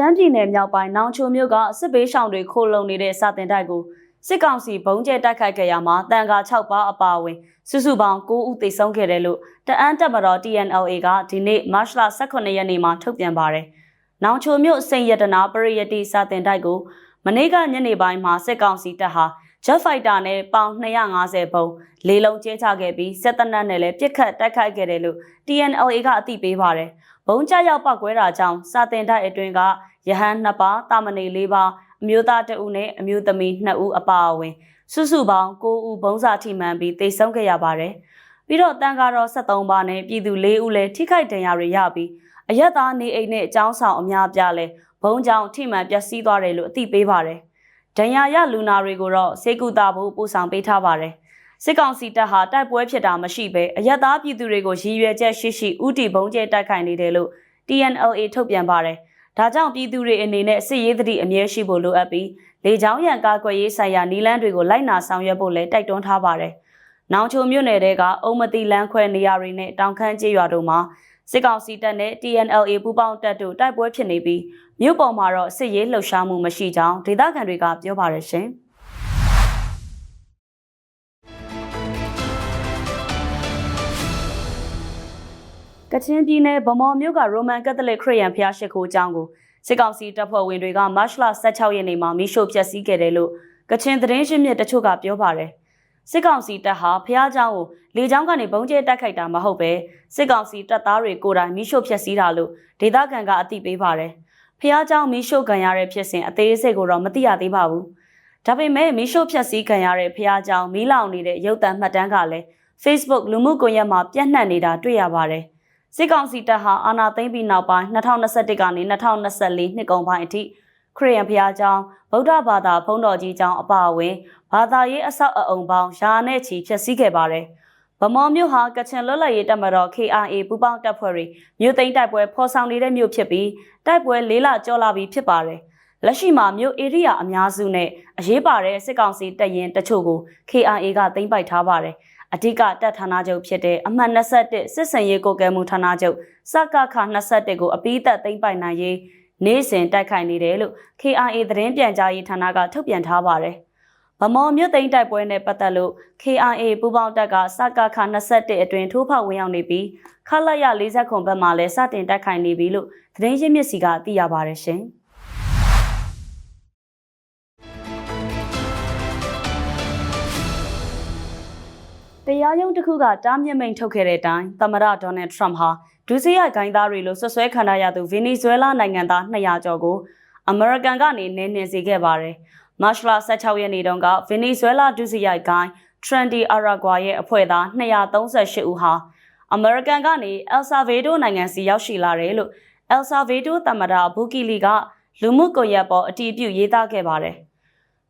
ရှမ်းပြည်နယ်မြောက်ပိုင်းနောင်ချိုမြို့ကစစ်ဘေးရှောင်တွေခိုလုံနေတဲ့စာတင်တိုက်ကိုစစ်ကောင်စီဘုံကျဲတိုက်ခိုက်ခဲ့ရမှာတန်ခါ6ပါးအပါအဝင်စုစုပေါင်း9ဦးသေဆုံးခဲ့တယ်လို့တအန်းတပ်မတော် TNLA ကဒီနေ့မတ်လ18ရက်နေ့မှာထုတ်ပြန်ပါတယ်။နောင်ချိုမြို့စိန်ရတနာပရိယတိစာတင်တိုက်ကိုမနေ့ကညနေပိုင်းမှာစစ်ကောင်စီတပ်ဟာ Jet Fighter နဲ့ပေါင်250ဘုံလေးလုံးကျဲချခဲ့ပြီးစစ်တပ်နဲ့လည်းပြစ်ခတ်တိုက်ခိုက်ခဲ့တယ်လို့ TNLA ကအသိပေးပါတယ်။ဘုံကျရောက်ပောက်ကွဲတာကြောင့်စာတင်တိုက်အတွင်းကရဟန်း2ပါးတာမဏေ4ပါးအမျိုးသား2ဦးနဲ့အမျိုးသမီး2ဦးအပါအဝင်စုစုပေါင်း9ဦးဘုံစာထိမှန်ပြီးတိတ်ဆုံးခဲ့ရပါတယ်။ပြီးတော့တန်ကားတော်73ပါးနဲ့ပြည်သူ4ဦးလည်းထိခိုက်ဒဏ်ရာတွေရပြီးအရက်သားနေအိမ်နဲ့အကြောင်းဆောင်အများပြားလဲဘုံကြောင်ထိမှန်ပျက်စီးသွားတယ်လို့အသိပေးပါတယ်။ ဒဏ်ရာရလူနာတွေကိုတော့စေကူတာဖို့ပို့ဆောင်ပေးထားပါတယ်။စစ်ကောင်စီတပ်ဟာတိုက်ပွဲဖြစ်တာမရှိဘဲအရက်သားပြည်သူတွေကိုရည်ရွယ်ချက်ရှိရှိဥတီဘုံကျဲတိုက်ခိုက်နေတယ်လို့ TNLA ထုတ်ပြန်ပါတယ်။ဒါကြောင့်ပြည်သူတွေအနေနဲ့စစ်ရေးသတိအမြဲရှိဖို့လိုအပ်ပြီးလေကြောင်းရန်ကာကွယ်ရေးဆိုင်ရာနီလန်းတွေကိုလိုက်နာဆောင်ရွက်ဖို့လည်းတိုက်တွန်းထားပါတယ်။နောင်ချိုမြို့နယ်တဲကအုံမတိလန်းခွဲနေရာတွေနဲ့တောင်ခမ်းကျေးရွာတို့မှာ စစ်ကောင်စီတပ်နဲ့ TNLA ပူးပေါင်းတပ်တို့တိုက်ပွဲဖြစ်နေပြီးမြို့ပေါ်မှာတော့စစ်ရေးလှုပ်ရှားမှုမရှိကြောင်းဒေသခံတွေကပြောပါရရှင်။ကချင်ပြည်နယ်ဗမော်မြို့ကရိုမန်ကက်သလစ်ခရစ်ယာန်ဖျားရှိခိုးကျောင်းကိုစစ်ကောင်စီတပ်ဖွဲ့ဝင်တွေကမတ်လ16ရက်နေ့မှာမိရှို့ဖျက်ဆီးခဲ့တယ်လို့ကချင်သတင်းရင်းမြစ်တချို့ကပြောပါတယ်။ စစ်ကောင်စီတပ်ဟာဖျားကျောင်းကိုလေကြောင်းကနေဘုံကျဲတိုက်ခိုက်တာမဟုတ်ပဲစစ်ကောင်စီတပ်သားတွေကိုယ်တိုင်မိရှို့ဖျက်ဆီးတာလို့ဒေသခံကအသိပေးပါတယ်။ဖျားကျောင်းမိရှို့ခံရတဲ့ဖြစ်စဉ်အသေးစိတ်ကိုတော့မသိရသေးပါဘူး။ဒါပေမဲ့မိရှို့ဖျက်ဆီးခံရတဲ့ဖျားကျောင်းမီးလောင်နေတဲ့ရုပ်သံမှတ်တမ်းကလည်း Facebook လူမှုကွန်ရက်မှာပြန့်နှံ့နေတာတွေ့ရပါတယ်။စစ်ကောင်စီတပ်ဟာအာဏာသိမ်းပြီးနောက်ပိုင်း2021ကနေ2024နှစ်ကုန်ပိုင်းအထိ ခရစ်ယာန်ဘုရားကျောင်းဗုဒ္ဓဘာသာဘုန်းတော်ကြီးကျောင်းအပါအဝင်ဘာသာရေးအဆောက်အအုံပေါင်းရာနဲ့ချီဖျက်ဆီးခဲ့ပါတယ်။ဗမော်မြို့ဟာကချင်လွတ်လပ်ရေးတပ်မတော် KRA ပူးပေါင်းတပ်ဖွဲ့တွေမြို့သိမ်းတိုက်ပွဲဖော်ဆောင်နေတဲ့မြို့ဖြစ်ပြီးတိုက်ပွဲလေးလကျော်လာပြီးဖြစ်ပါတယ်။လက်ရှိမှာမြို့ဧရိယာအများစုနဲ့အရေးပါတဲ့စစ်ကောင်စီတပ်ရင်တချို့ကို KRA ကသိမ်းပိုက်ထားပါတယ်။အဓိကတပ်ဌာနချုပ်ဖြစ်တဲ့အမှတ်21စစ်စင်ရေးကိုကဲမှုဌာနချုပ်စကခ21ကိုအပိသက်သိမ်းပိုက်နိုင်ရေး နေ့စဉ်တိုက်ခိုက်နေတယ်လို့ KRA သတင်းပြန်ကြားရေးဌာနကထုတ်ပြန်ထားပါတယ်။ဗမော်မြို့သိမ်းတိုက်ပွဲနဲ့ပတ်သက်လို့ KRA ပူးပေါင်းတပ်ကစကခ21အတွင်ထိုးဖောက်ဝင်ရောက်နေပြီးခလရ40ခုဘက်မှလည်းစတင်တိုက်ခိုက်နေပြီလို့သတင်းရင်းမြစ်စီကသိရပါတယ်ရှင်။ တရားရုံးတစ်ခုကတားမြစ်မိန်ထုတ်ခဲ့တဲ့အတိုင်းသမ္မတဒေါ်နယ်ထရမ့်ဟာဒုစရိုက်ဂိုင်းသားတွေလိုဆွဆွဲခံရသူဗင်နီဇွဲလားနိုင်ငံသား200ကျော်ကိုအမေရိကန်ကနေနင်းနှင်စေခဲ့ပါတယ်။မတ်လ16ရက်နေ့တုန်းကဗင်နီဇွဲလားဒုစရိုက်ဂိုင်းထရန်ဒီအာရာဂွာရဲ့အဖွဲ့သား238ဦးဟာအမေရိကန်ကနေအယ်ဆာဗေဒိုနိုင်ငံစီရောက်ရှိလာတယ်လို့အယ်ဆာဗေဒိုသမ္မတဘူကီလီကလူမှုကွန်ရက်ပေါ်အတည်ပြုရေးသားခဲ့ပါတယ်။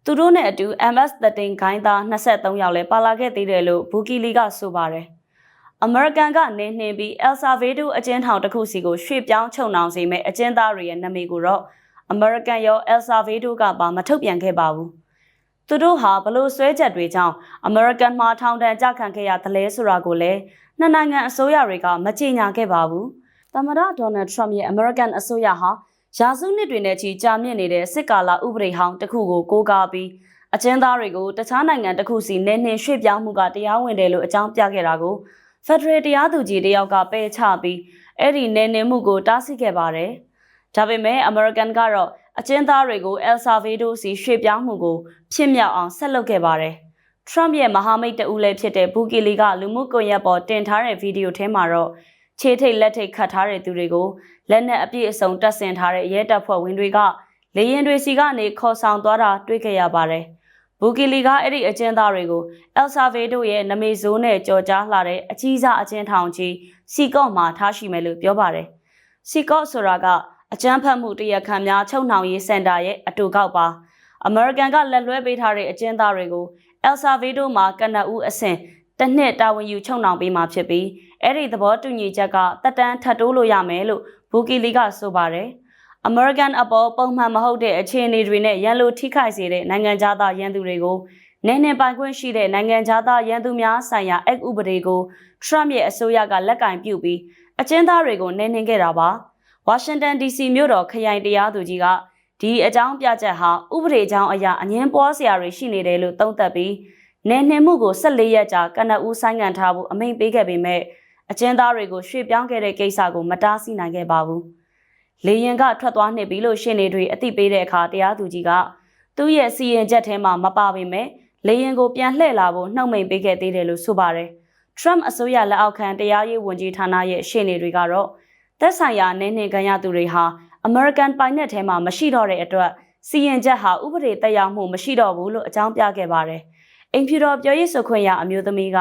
သူတို့နဲ့အတူ MS13 ဂိုင်းသား23ယောက်လည်းပါလာခဲ့သေးတယ်လို့ဘူကီလီကဆိုပါတယ်။အမေရိကန်ကနေနှင်ပြီးအယ်ဆာဗေဒိုအကျဉ်းထောင်တစ်ခုစီကိုရွှေ့ပြောင်းချုပ်နှောင်စေမဲ့အကျဉ်းသားတွေရဲ့နာမည်ကိုတော့အမေရိကန်ရောအယ်ဆာဗေဒိုကပါမထုတ်ပြန်ခဲ့ပါဘူး။သူတို့ဟာဘလို့ဆွဲချက်တွေကြောင့်အမေရိကန်မှာထောင်ဒဏ်ကြခံခဲ့ရသလဲဆိုတာကိုလည်းနှစ်နိုင်ငံအစိုးရတွေကမကြေညာခဲ့ပါဘူး။သမ္မတဒေါ်နယ်ထရမ့်ရဲ့အမေရိကန်အစိုးရဟာ ရာစုနှစ်တွေနဲ့ချီကြာမြင့်နေတဲ့စစ်ကာလဥပဒေဟောင်းတစ်ခုကိုကိုးကားပြီးအကျဉ်းသားတွေကိုတခြားနိုင်ငံတစ်ခုစီနေနှင်ရွှေ့ပြောင်းမှုကတရားဝင်တယ်လို့အကြောင်းပြခဲ့တာကိုဖက်ဒရယ်တရားသူကြီးတယောက်ကပယ်ချပြီးအဲ့ဒီနေနေမှုကိုတားဆီးခဲ့ပါတယ်။ဒါပေမဲ့အမေရိကန်ကတော့အကျဉ်းသားတွေကိုအယ်ဆာဗေဒိုစီရွှေ့ပြောင်းမှုကိုဖြစ်မြောက်အောင်ဆက်လုပ်ခဲ့ပါတယ်။ Trump ရဲ့မဟာမိတ်တဦးလည်းဖြစ်တဲ့ဘူကီလီကလူမှုကွန်ရက်ပေါ်တင်ထားတဲ့ဗီဒီယိုထဲမှာတော့ ခြေထိတ်လက်ထိတ်ခတ်ထားတဲ့သူတွေကိုလက်နက်အပြည့်အစုံတပ်ဆင်ထားတဲ့ရဲတပ်ဖွဲ့ဝင်တွေကလေရင်တွေစီကနေခေါ်ဆောင်သွားတာတွေ့ခဲ့ရပါတယ်။ဘူကီလီကအဲ့ဒီအကျဉ်းသားတွေကိုအယ်ဆာဗေဒိုရဲ့နမေဇိုးနဲ့ကြော်ကြားလာတဲ့အကြီးစားအကျဉ်းထောင်ကြီးစီကော့မှာထားရှိမယ်လို့ပြောပါတယ်။စီကော့ဆိုတာကအကျန်းဖတ်မှုတရခံများချုပ်နှောင်ရေးစင်တာရဲ့အတူကောက်ပါ။အမေရိကန်ကလက်လွဲပေးထားတဲ့အကျဉ်းသားတွေကိုအယ်ဆာဗေဒိုမှာကနအူးအဆင့် တစ်နှစ်တာဝန်ယူချုပ်နှောင်ပေးမှာဖြစ်ပြီးအဲ့ဒီသဘောတူညီချက်ကတက်တန်းထပ်တိုးလို့ရမယ်လို့ဘူကီလီကဆိုပါတယ်။အမေရိကန်အပေါ်ပုံမှန်မဟုတ်တဲ့အခြေအနေတွေနဲ့ရန်လိုထိခိုက်စေတဲ့နိုင်ငံသားရန်သူတွေကိုနည်းနည်းပိုင်ခွင့်ရှိတဲ့နိုင်ငံသားရန်သူများဆိုင်ရာအက်ဥပဒေကိုထရမ့်ရဲ့အစိုးရကလက်ကင်ပြုပြီးအကျဉ်းသားတွေကိုနည်းနည်းခဲ့တာပါဝါရှင်တန် DC မြို့တော်ခရိုင်တရားသူကြီးကဒီအကြောင်းပြချက်ဟာဥပဒေကြောင်းအရာအငင်းပွားစရာတွေရှိနေတယ်လို့သုံးသပ်ပြီး နယ်နှင်မှုကို14ရက်ကြာကနအူးဆိုင်းငံ့ထားဖို့အမိန့်ပေးခဲ့ပေမဲ့အကျဉ်းသားတွေကိုရွှေ့ပြောင်းခဲ့တဲ့ကိစ္စကိုမတားဆီးနိုင်ခဲ့ပါဘူး။လေရင်ကထွက်သွားနှစ်ပြီလို့ရှင်းနေတွေအသိပေးတဲ့အခါတရားသူကြီးကသူ့ရဲ့စီရင်ချက်ထဲမှာမပါပေမဲ့လေရင်ကိုပြန်လှည့်လာဖို့နှုတ်မိန်ပေးခဲ့သေးတယ်လို့ဆိုပါတယ်။ Trump အစိုးရလက်အောက်ခံတရားရေးဝန်ကြီးဌာနရဲ့ရှင်းနေတွေကတော့သက်ဆိုင်ရာနေနှင်ခံရသူတွေဟာ American ပိုင်နက်ထဲမှာမရှိတော့တဲ့အတွက်စီရင်ချက်ဟာဥပဒေတက်ရောက်မှုမရှိတော့ဘူးလို့အကြောင်းပြခဲ့ပါတယ်။ အိမ်ဖြူတော်ပြောရေးဆိုခွင့်ရအမျိုးသမီးက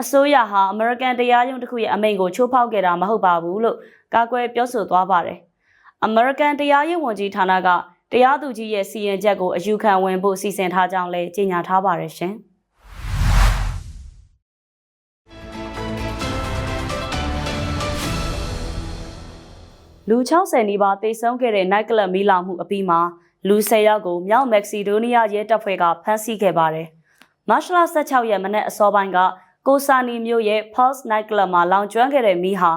အစိုးရဟာ American တရားရုံးတစ်ခုရဲ့အမိန့်ကိုချိုးဖောက်ခဲ့တာမဟုတ်ပါဘူးလို့ကာကွယ်ပြောဆိုသွားပါတယ်။ American တရားရေးဝန်ကြီးဌာနကတရားသူကြီးရဲ့စီရင်ချက်ကိုအယူခံဝင်ဖို့စီစဉ်ထားကြောင်းလည်းကြေညာထားပါတယ်ရှင်။လူ60နီးပါးသေဆုံးခဲ့တဲ့ night club မီးလောင်မှုအပြီးမှာလူ10ယောက်ကိုမြောက်မက္ကဆီဒိုးနီးယားရဲတပ်ဖွဲ့ကဖမ်းဆီးခဲ့ပါတယ်။ မတ်လ16ရက်မနေ့အစောပိုင်းကကိုဆာနီမြို့ရဲ့ Pulse Night Club မှာလောင်ကျွမ်းခဲ့တဲ့မီးဟာ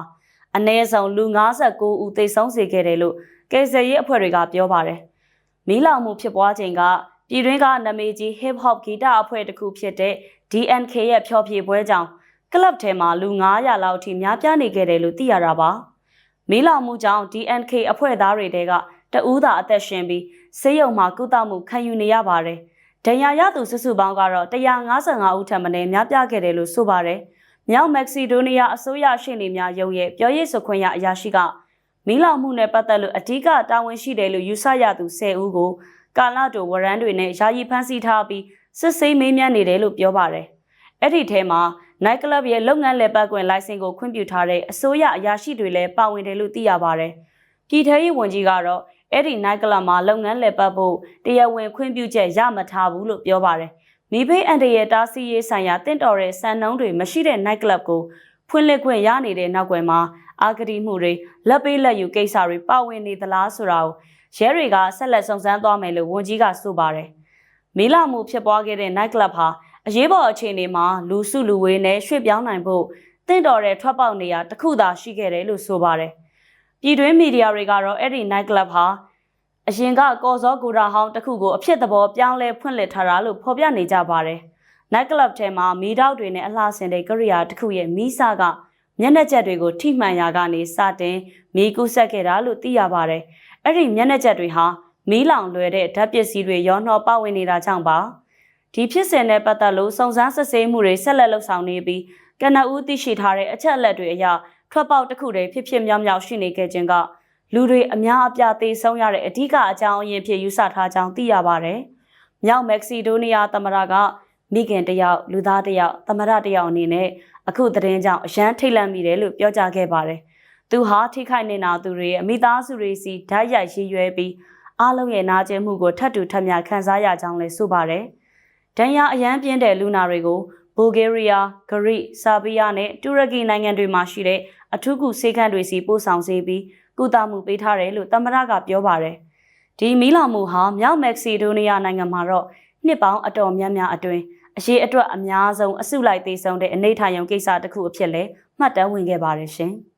အနည်းဆုံးလူ59ဦးသေဆုံးစေခဲ့တယ်လို့ကယ်ဆယ်ရေးအဖွဲ့တွေကပြောပါတယ်။မီးလောင်မှုဖြစ်ပွားချိန်ကပြည်တွင်းကနာမည်ကြီး hip hop ဂီတအဖွဲ့တစ်ခုဖြစ်တဲ့ DNK ရဲ့ဖျော်ဖြေပွဲကြောင့်ကလပ်ထဲမှာလူ900လောက်အထိများပြားနေခဲ့တယ်လို့သိရတာပါ။မီးလောင်မှုကြောင့် DNK အဖွဲ့သားတွေတဲကတဦးသာအသက်ရှင်ပြီးဆေးရုံမှာကုသမှုခံယူနေရပါတယ်။ ဒဏ်ရာရသူစုစုပေါင်းကတော့155ဦးထပ်မံများပြားခဲ့တယ်လို့ဆိုပါတယ်။မြောက်မက္ကဆီဒိုးနီးယားအစိုးရရှေ့နေများရုံးရဲ့ပြောရေးဆိုခွင့်ရအရာရှိကမီးလောင်မှုနဲ့ပတ်သက်လို့အ धिक တာဝန်ရှိတယ်လို့ယူဆရသူ10ဦးကိုကာလတိုဝရန်တွေနဲ့ယာယီဖမ်းဆီးထားပြီးစစ်ဆေးမေးမြန်းနေတယ်လို့ပြောပါတယ်။အဲ့ဒီထဲမှာ night club ရဲ့လုပ်ငန်းလည်ပတ်ခွင့်လိုင်စင်ကိုခွင့်ပြုထားတဲ့အစိုးရအရာရှိတွေလည်းပါဝင်တယ်လို့သိရပါတယ်။ပြည်ထရေးဝန်ကြီးကတော့ အဲ့ဒီ night club မှာလုပ်ငန်းလည်ပတ်ဖို့တရားဝင်ခွင့်ပြုချက်ရမထားဘူးလို့ပြောပါတယ်။မိဖေးအန်တရဲ့တားဆီးရေးဆိုင်ရာတင့်တော်တဲ့စံနှုန်းတွေမရှိတဲ့ night club ကိုဖွင့်လှစ်ခွင့်ရနေတဲ့နောက်ွယ်မှာအာဂတိမှုတွေလက်ပေးလက်ယူကိစ္စတွေပါဝင်နေသလားဆိုတာကိုရဲတွေကဆက်လက်စုံစမ်းသွားမယ်လို့ဝန်ကြီးကဆိုပါတယ်။မီလာမှုဖြစ်ပွားခဲ့တဲ့ night club ဟာအရေးပေါ်အခြေအနေမှာလူစုလူဝေးနဲ့ရွှေ့ပြောင်းနိုင်ဖို့တင့်တော်တဲ့ထွက်ပေါက်နေရာတစ်ခုသာရှိခဲ့တယ်လို့ဆိုပါတယ်။ ပြည်တွင်းမီဒီယာတွေကတော့အဲ့ဒီ night club ဟာအရင်ကကော်စောကူရာဟောင်းတစ်ခုကိုအဖြစ်သဘောပြောင်းလဲဖွင့်လှစ်ထားတာလို့ဖော်ပြနေကြပါတယ်။ night club ထဲမှာမီးတောက်တွေနဲ့အလှဆင်တဲ့ကရိယာတစ်ခုရဲ့မီးစကမျက်နှာချက်တွေကိုထိမှန်ရာကနေစတင်မီးကူးဆက်ခဲ့တာလို့သိရပါတယ်။အဲ့ဒီမျက်နှာချက်တွေဟာမီးလောင်လွယ်တဲ့ဓာတ်ပစ္စည်းတွေရောနှောပါဝင်နေတာကြောင့်ပါဒီဖြစ်စဉ်နဲ့ပတ်သက်လို့စုံစမ်းစစ်ဆေးမှုတွေဆက်လက်လုပ်ဆောင်နေပြီးကနဦးသိရှိထားတဲ့အချက်အလက်တွေအရ ထွက်ပေါက်တစ်ခုတည်းဖြစ်ဖြစ်မြောက်မြောက်ရှိနေခဲ့ခြင်းကလူတွေအများအပြားသေဆုံးရတဲ့အဓိကအကြောင်းအရင်းဖြစ်ယူဆထားကြောင်းသိရပါတယ်။မြောက်မက္ကဆီဒိုးနီးယားသမ္မတကမိခင်တယောက်လူသားတယောက်သမ္မတတယောက်အနေနဲ့အခုသတင်းကြောင့်အရန်ထိတ်လန့်မိတယ်လို့ပြောကြားခဲ့ပါတယ်။သူဟာထိခိုက်နေတာသူတွေရဲ့မိသားစုတွေစီဓာတ်ရိုက်ရည်ရွယ်ပြီးအားလုံးရဲ့နာကျင်မှုကိုထပ်တူထပ်မြခံစားရကြောင်းလည်းဆိုပါတယ်။ဒဏ်ရာအရန်ပြင်းတဲ့လူနာတွေကိုဘူဂေးရီးယား၊ဂရိ၊ဆာဘီးယားနဲ့တူရကီနိုင်ငံတွေမှာရှိတဲ့ အထူးကုဆေးခန်းတွေစီပို့ဆောင်စေပြီးကုသမှုပေးထားတယ်လို့သမ္မတကပြောပါတယ်။ဒီမီးလောင်မှုဟာမြောက်မက္ကဆီဒိုးနီးယားနိုင်ငံမှာတော့နှစ်ပေါင်းအတော်များများအတွင်းအရေးအတွက်အများဆုံးအစုလိုက်သေးဆုံးတဲ့အနေထိုင်ရုံကိစ္စတစ်ခုအဖြစ်လဲမှတ်တမ်းဝင်ခဲ့ပါတယ်ရှင်။